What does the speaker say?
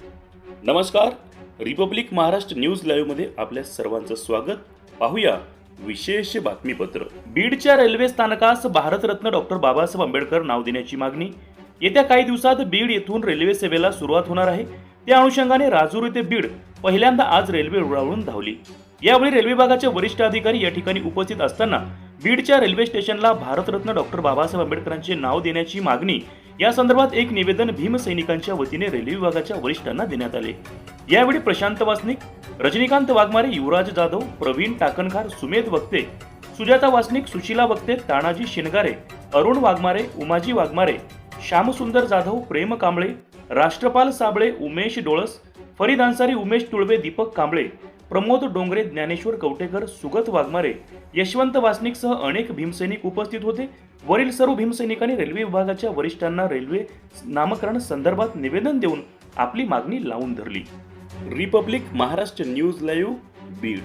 नमस्कार. Republic Maharashtra news लाईव्हमध्ये आपल्या सर्वांचं स्वागत. पाहूया विशेष बातमीपत्र. बीडच्या रेल्वे स्थानकास भारतरत्न डॉक्टर बाबासाहेब आंबेडकर नाव देण्याची मागणी. येत्या काही दिवसात बीड येथून रेल्वे सेवेला सुरुवात होणार आहे. त्या अनुषंगाने राजूर ते बीड पहिल्यांदा आज रेल्वे रुळावरून धावली. यावेळी रेल्वे विभागाचे वरिष्ठ अधिकारी या ठिकाणी उपस्थित असताना बीडच्या रेल्वे स्टेशनला भारतरत्न डॉक्टर बाबासाहेब आंबेडकरांचे नाव देण्याची मागणी या संदर्भात एक निवेदन भीमसैनिकांच्या वतीने रेल्वे विभागाच्या वरिष्ठांना देण्यात आले. यावेळी प्रशांत वासनिक रजनीकांत वाघमारे युवराज जाधव प्रवीण टाकणकार सुमेध वक्ते सुजाता वासनिक सुशीला वक्ते तानाजी शिनगारे अरुण वाघमारे उमाजी वाघमारे श्यामसुंदर जाधव प्रेम कांबळे राष्ट्रपाल साबळे उमेश डोळस फरीद अन्सारी उमेश तुळवे दीपक कांबळे प्रमोद डोंगरे ज्ञानेश्वर कवटेकर सुगत वाघमारे यशवंत वासनिकसह अनेक भीमसैनिक उपस्थित होते. वरील सर्व भीमसैनिकांनी रेल्वे विभागाच्या वरिष्ठांना रेल्वे नामकरण संदर्भात निवेदन देऊन आपली मागणी लावून धरली. Republic Maharashtra news live Beed.